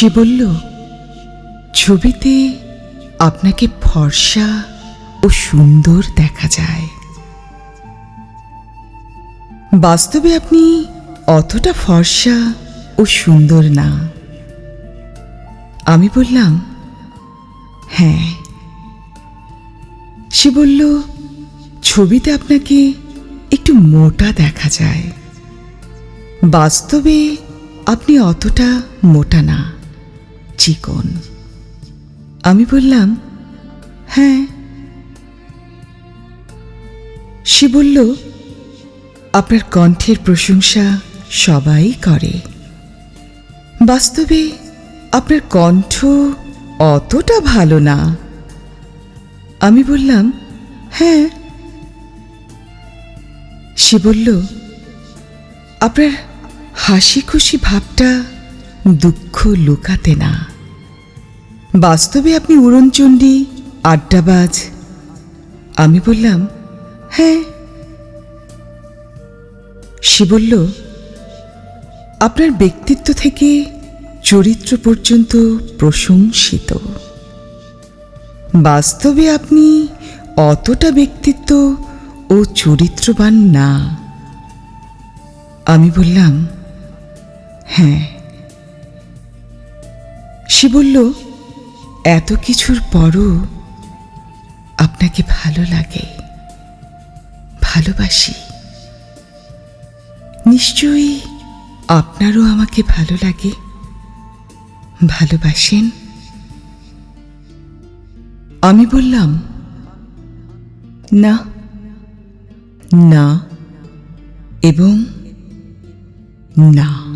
সে বলল, ছবিতে আপনাকে ফর্সা ও সুন্দর দেখা যায়। বাস্তবে আপনি অতটা ফর্সা ও সুন্দর না। আমি বললাম হ্যাঁ। সে বলল, ছবিতে আপনাকে একটু মোটা দেখা যায়। বাস্তবে আপনি অতটা মোটা না। চিকন। আমি বললাম হ্যাঁ। সে বলল, আপনার কণ্ঠের প্রশংসা সবাই করে। বাস্তবে আপনার কণ্ঠ অতটা ভালো না। আমি বললাম হ্যাঁ। সে বলল, আপনার হাসি খুশি ভাবটা দুঃখ লুকাতে না। বাস্তবে আপনি উড়নচণ্ডী, আড্ডাবাজ। আমি বললাম হ্যাঁ। সে বলল, আপনার ব্যক্তিত্ব থেকে চরিত্র পর্যন্ত প্রশংসিত। বাস্তবে আপনি অতটা ব্যক্তিত্ব ও চরিত্রবান না। আমি বললাম হ্যাঁ। সে বলল এত কিছুর পরও আপনাকে ভালো লাগে, ভালোবাসি। নিশ্চয়ই আপনারও আমাকে ভালো লাগে, ভালোবাসেন। আমি বললাম, না না, এবং না।